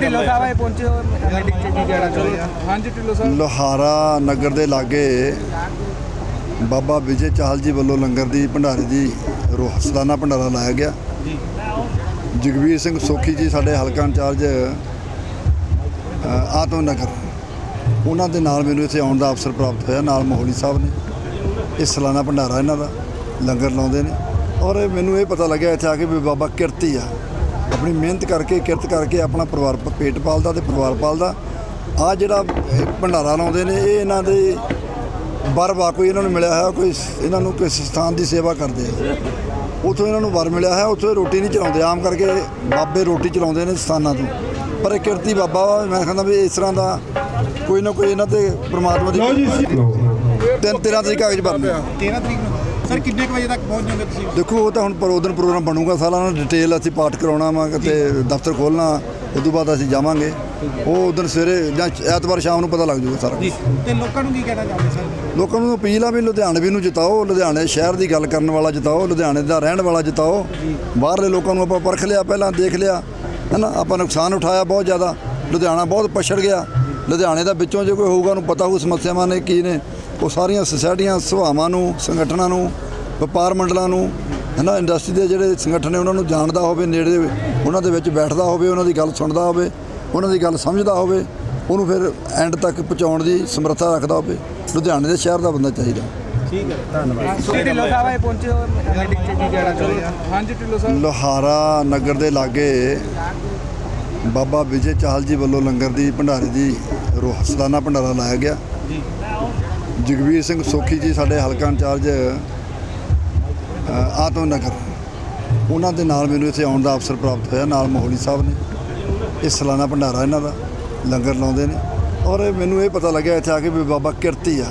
ਪਹੁੰਚੇ ਹੋ ਮੀਟਿੰਗ 'ਚ ਕੀ ਕਹਿਣਾ ਚਾਹੁੰਦੇ ਆ ਹਾਂਜੀ ਢਿੱਲੋਂ ਸਾਹਿਬ। ਲੋਹਾਰਾ ਨਗਰ ਦੇ ਲਾਗੇ ਬਾਬਾ ਵਿਜੇ ਚਾਹਲ ਜੀ ਵੱਲੋਂ ਲੰਗਰ ਦੀ ਭੰਡਾਰੇ ਦੀ ਰੋਹ ਸਾਲਾਨਾ ਭੰਡਾਰਾ ਲਾਇਆ ਗਿਆ। ਜਗਵੀਰ ਸਿੰਘ ਸੋਖੀ ਜੀ ਸਾਡੇ ਹਲਕਾ ਇੰਚਾਰਜ ਆਤਮ ਨਗਰ। ਉਹਨਾਂ ਦੇ ਨਾਲ ਮੈਨੂੰ ਇੱਥੇ ਆਉਣ ਦਾ ਅਵਸਰ ਪ੍ਰਾਪਤ ਹੋਇਆ ਨਾਲ ਮੋਹਲੀ ਸਾਹਿਬ ਨੇ। ਇਹ ਸਾਲਾਨਾ ਭੰਡਾਰਾ ਇਹਨਾਂ ਦਾ ਲੰਗਰ ਲਾਉਂਦੇ ਨੇ। ਔਰ ਮੈਨੂੰ ਇਹ ਪਤਾ ਲੱਗਿਆ ਇੱਥੇ ਆ ਕੇ ਵੀ ਬਾਬਾ ਕਿਰਤੀ ਆ। ਆਪਣੀ ਮਿਹਨਤ ਕਰਕੇ ਕਿਰਤ ਕਰਕੇ ਆਪਣਾ ਪਰਿਵਾਰ ਪੇਟ ਪਾਲਦਾ ਤੇ ਪਰਿਵਾਰ ਪਾਲਦਾ। ਆ ਜਿਹੜਾ ਭੰਡਾਰਾ ਲਾਉਂਦੇ ਨੇ ਇਹ ਇਹਨਾਂ ਦੇ ਬਰ ਕੋਈ ਇਹਨਾਂ ਨੂੰ ਮਿਲਿਆ ਹੈ ਕੋਈ ਇਹਨਾਂ ਨੂੰ ਕਿਸ ਸਥਾਨ ਦੀ ਸੇਵਾ ਕਰਦੇ ਆ। ਉਥੋਂ ਇਹਨਾਂ ਨੂੰ ਵਰ ਮਿਲਿਆ ਹੈ ਉਥੋਂ ਰੋਟੀ ਨਹੀਂ ਚਲਾਉਂਦੇ ਆਮ ਕਰਕੇ ਬਾਬੇ ਰੋਟੀ ਚਲਾਉਂਦੇ ਨੇ ਸਥਾਨਾਂ ਤੋਂ। ਪਰ ਇਹ ਕਿਰਤੀ ਬਾਬਾ ਵਾ, ਮੈਂ ਕਹਿੰਦਾ ਵੀ ਇਸ ਤਰ੍ਹਾਂ ਦਾ ਕੋਈ ਨਾ ਕੋਈ ਇਹਨਾਂ ਤੇ ਪ੍ਰਮਾਤਮਾ ਦੀ ਤਿੰਨ 13 ਤਰੀਕ ਕਾਗਜ਼ ਭਰਨੇ ਆ 13 ਤਰੀਕ ਨੂੰ। ਸਰ ਕਿੰਨੇ ਵਜੇ ਤੱਕ ਪਹੁੰਚ ਜਾਓਗੇ ਤੁਸੀਂ? ਦੇਖੋ ਉਹ ਤਾਂ ਹੁਣ ਪਰ ਉਦੋਂ ਪ੍ਰੋਗਰਾਮ ਬਣੂਗਾ ਸਾਲਾਨਾ ਡਿਟੇਲ ਅਸੀਂ ਪਾਠ ਕਰਾਉਣਾ ਵਾ ਤੇ ਦਫ਼ਤਰ ਖੋਲਣਾ ਉਸ ਤੋਂ ਬਾਅਦ ਅਸੀਂ ਜਾਵਾਂਗੇ। ਉਹ ਉਦੋਂ ਸਵੇਰੇ ਜਾਂ ਐਤਵਾਰ ਸ਼ਾਮ ਨੂੰ ਪਤਾ ਲੱਗ ਜਾਊਗਾ ਸਾਰਾ ਕੁਛ। ਤੇ ਲੋਕਾਂ ਨੂੰ ਕੀ ਕਹਿਣਾ ਚਾਹੁੰਦੇ ਸਰ? ਲੋਕਾਂ ਨੂੰ ਅਪੀਲ ਆ ਵੀ ਲੁਧਿਆਣਵੀ ਨੂੰ ਜਿਤਾਓ ਲੁਧਿਆਣੇ ਸ਼ਹਿਰ ਦੀ ਗੱਲ ਕਰਨ ਵਾਲਾ ਜਿਤਾਓ ਲੁਧਿਆਣੇ ਦਾ ਰਹਿਣ ਵਾਲਾ ਜਿਤਾਓ। ਬਾਹਰਲੇ ਲੋਕਾਂ ਨੂੰ ਆਪਾਂ ਪਰਖ ਲਿਆ ਪਹਿਲਾਂ ਦੇਖ ਲਿਆ ਹੈਨਾ? ਆਪਾਂ ਨੁਕਸਾਨ ਉਠਾਇਆ ਬਹੁਤ ਜ਼ਿਆਦਾ। ਲੁਧਿਆਣਾ ਬਹੁਤ ਪਛੜ ਗਿਆ। ਲੁਧਿਆਣੇ ਦਾ ਵਿੱਚੋਂ ਜੇ ਕੋਈ ਹੋਊਗਾ ਉਹਨੂੰ ਪਤਾ ਹੋਊ ਸਮੱਸਿਆਵਾਂ ਨੇ ਕੀ ਨੇ। ਉਹ ਸਾਰੀਆਂ ਸੁਸਾਇਟੀਆਂ ਸਭਾਵਾਂ ਨੂੰ ਸੰਗਠਨਾਂ ਨੂੰ ਵਪਾਰ ਮੰਡਲਾਂ ਨੂੰ ਹੈਨਾ ਇੰਡਸਟਰੀ ਦੇ ਜਿਹੜੇ ਸੰਗਠਨ ਨੇ ਉਹਨਾਂ ਨੂੰ ਜਾਣਦਾ ਹੋਵੇ ਨੇੜੇ ਉਹਨਾਂ ਦੇ ਵਿੱਚ ਬੈਠਦਾ ਹੋਵੇ ਉਹਨਾਂ ਦੀ ਗੱਲ ਸੁਣਦਾ ਹੋਵੇ ਉਹਨਾਂ ਦੀ ਗੱਲ ਸਮਝਦਾ ਹੋਵੇ ਉਹਨੂੰ ਫਿਰ ਐਂਡ ਤੱਕ ਪਹੁੰਚਾਉਣ ਦੀ ਸਮਰੱਥਾ ਰੱਖਦਾ ਹੋਵੇ। ਲੁਧਿਆਣੇ ਦੇ ਸ਼ਹਿਰ ਦਾ ਬੰਦਾ ਚਾਹੀਦਾ। ਸੋ ਢਿੱਲੋਂ ਸਾਹਿਬ ਆਏ ਪਹੁੰਚੇ ਹੋ? ਮੀਟਿੰਗ 'ਚ ਕੀ ਕਹਿਣਾ ਚਾਹੁੰਦੇ। ਆ ਹਾਂਜੀ ਢਿੱਲੋਂ ਸਾਹਿਬ। ਲੋਹਾਰਾ ਨਗਰ ਦੇ ਲਾਗੇ ਬਾਬਾ ਵਿਜੇ ਚਾਹਲ ਜੀ ਵੱਲੋਂ ਲੰਗਰ ਦੀ ਭੰਡਾਰੇ ਦੀ ਰੋਹ ਸਾਲਾਨਾ ਭੰਡਾਰਾ ਲਾਇਆ ਗਿਆ। ਜਗਵੀਰ ਸਿੰਘ ਸੋਖੀ ਜੀ ਸਾਡੇ ਹਲਕਾ ਇੰਚਾਰਜ ਆਤਮ ਨਗਰ। ਉਹਨਾਂ ਦੇ ਨਾਲ ਮੈਨੂੰ ਇੱਥੇ ਆਉਣ ਦਾ ਅਵਸਰ ਪ੍ਰਾਪਤ ਹੋਇਆ, ਨਾਲ ਮੋਹਲੀ ਸਾਹਿਬ ਨੇ। ਇਹ ਸਾਲਾਨਾ ਭੰਡਾਰਾ ਇਹਨਾਂ ਦਾ, ਲੰਗਰ ਲਾਉਂਦੇ ਨੇ। ਔਰ ਮੈਨੂੰ ਇਹ ਪਤਾ ਲੱਗਿਆ ਇੱਥੇ ਆ ਕੇ ਵੀ ਬਾਬਾ ਕਿਰਤੀ ਆ।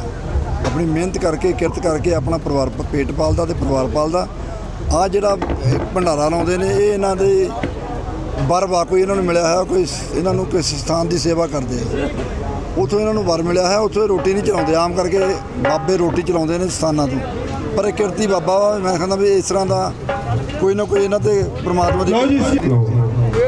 ਆਪਣੀ ਮਿਹਨਤ ਕਰਕੇ, ਕਿਰਤ ਕਰਕੇ ਆਪਣਾ ਪਰਿਵਾਰ, ਪੇਟ ਪਾਲਦਾ ਤੇ ਪਰਿਵਾਰ ਪਾਲਦਾ। ਆ ਜਿਹੜਾ ਭੰਡਾਰਾ ਲਾਉਂਦੇ ਨੇ, ਇਹ ਇਹਨਾਂ ਦੇ ਬਰ ਕੋਈ ਇਹਨਾਂ ਨੂੰ ਮਿਲਿਆ ਹੋਇਆ, ਕੋਈ ਇਹਨਾਂ ਨੂੰ ਕਿਸ ਸਥਾਨ ਦੀ ਸੇਵਾ ਕਰਦੇ ਆ। ਉਥੋਂ ਇਹਨਾਂ ਨੂੰ ਵਰ ਮਿਲਿਆ ਹੈ ਉਥੋਂ ਰੋਟੀ ਨਹੀਂ ਚਲਾਉਂਦੇ ਆਮ ਕਰਕੇ ਬਾਬੇ ਰੋਟੀ ਚਲਾਉਂਦੇ ਨੇ ਸਥਾਨਾਂ ਤੋਂ। ਪਰ ਇਹ ਕਿਰਤੀ ਬਾਬਾ ਵਾ, ਮੈਂ ਕਹਿੰਦਾ ਵੀ ਇਸ ਤਰ੍ਹਾਂ ਦਾ ਕੋਈ ਨਾ ਕੋਈ ਇਹਨਾਂ ਤੇ ਪ੍ਰਮਾਤਮਾ ਦੀ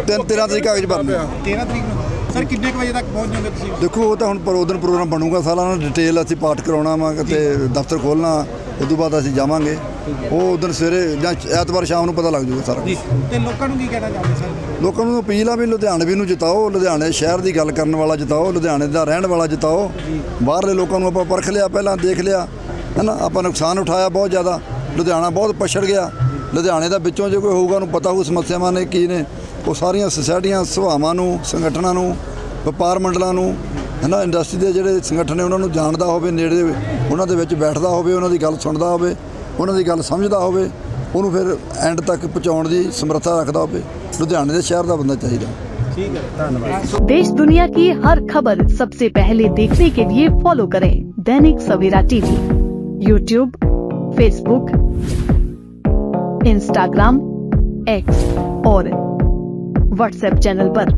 ਤਿੰਨ 13 ਤਰੀਕ ਕਾਗਜ਼ ਭਰਨੇ ਆ 13 ਤਰੀਕ ਨੂੰ? ਸਰ ਕਿੰਨੇ ਕੁ ਵਜੇ ਤੱਕ ਪਹੁੰਚ ਜਾਓਗੇ ਤੁਸੀਂ? ਦੇਖੋ ਉਹ ਤਾਂ ਹੁਣ ਪਰ ਉਦੋਂ ਪ੍ਰੋਗਰਾਮ ਬਣੂਗਾ ਸਾਲਾਨਾ ਡਿਟੇਲ ਅਸੀਂ ਪਾਠ ਕਰਾਉਣਾ ਵਾ ਤੇ ਦਫ਼ਤਰ ਖੋਲਣਾ ਉਸ ਤੋਂ ਬਾਅਦ ਅਸੀਂ ਜਾਵਾਂਗੇ। ਉਹ ਉਦੋਂ ਸਵੇਰੇ ਜਾਂ ਐਤਵਾਰ ਸ਼ਾਮ ਨੂੰ ਪਤਾ ਲੱਗ ਜਾਊਗਾ ਸਾਰਾ ਕੁਛ। ਤੇ ਲੋਕਾਂ ਨੂੰ ਕੀ ਕਹਿਣਾ ਚਾਹੁੰਦੇ ਸਰ? ਲੋਕਾਂ ਨੂੰ ਅਪੀਲ ਆ ਵੀ ਲੁਧਿਆਣਵੀ ਨੂੰ ਜਿਤਾਓ ਲੁਧਿਆਣੇ ਸ਼ਹਿਰ ਦੀ ਗੱਲ ਕਰਨ ਵਾਲਾ ਜਿਤਾਓ ਲੁਧਿਆਣੇ ਦਾ ਰਹਿਣ ਵਾਲਾ ਜਿਤਾਓ। ਬਾਹਰਲੇ ਲੋਕਾਂ ਨੂੰ ਆਪਾਂ ਪਰਖ ਲਿਆ ਪਹਿਲਾਂ ਦੇਖ ਲਿਆ ਹੈਨਾ? ਆਪਾਂ ਨੁਕਸਾਨ ਉਠਾਇਆ ਬਹੁਤ ਜ਼ਿਆਦਾ। ਲੁਧਿਆਣਾ ਬਹੁਤ ਪਛੜ ਗਿਆ। ਲੁਧਿਆਣੇ ਦਾ ਵਿੱਚੋਂ ਜੇ ਕੋਈ ਹੋਊਗਾ ਉਹਨੂੰ ਪਤਾ ਹੋਊ ਸਮੱਸਿਆਵਾਂ ਨੇ ਕੀ ਨੇ। ਉਹ ਸਾਰੀਆਂ ਸੁਸਾਇਟੀਆਂ ਸਭਾਵਾਂ ਨੂੰ ਸੰਗਠਨਾਂ ਨੂੰ ਵਪਾਰ ਮੰਡਲਾਂ ਨੂੰ ਹੈਨਾ? ਇੰਡਸਟਰੀ ਦੇ ਜਿਹੜੇ ਸੰਗਠਨ ਨੇ ਉਹਨਾਂ ਨੂੰ ਜਾਣਦਾ ਹੋਵੇ ਨੇੜੇ ਉਹਨਾਂ ਦੇ ਵਿੱਚ ਬੈਠਦਾ ਹੋਵੇ ਉਹਨਾਂ ਦੀ ਗੱਲ ਸੁਣਦਾ ਹੋਵੇ। ਉਹਨਾਂ ਦੀ ਗੱਲ ਸਮਝਦਾ ਹੋਵੇ ਉਹਨੂੰ ਫਿਰ ਐਂਡ ਤੱਕ ਪਹੁੰਚਾਉਣ ਦੀ ਸਮਰੱਥਾ ਰੱਖਦਾ ਹੋਵੇ ਲੁਧਿਆਣੇ ਦੇ ਸ਼ਹਿਰ ਦਾ ਬੰਦਾ ਚਾਹੀਦਾ देश दुनिया की हर खबर सबसे पहले देखने के लिए फॉलो करें Dainik Savera TV YouTube Facebook Instagram X और व्हाट्सएप चैनल पर।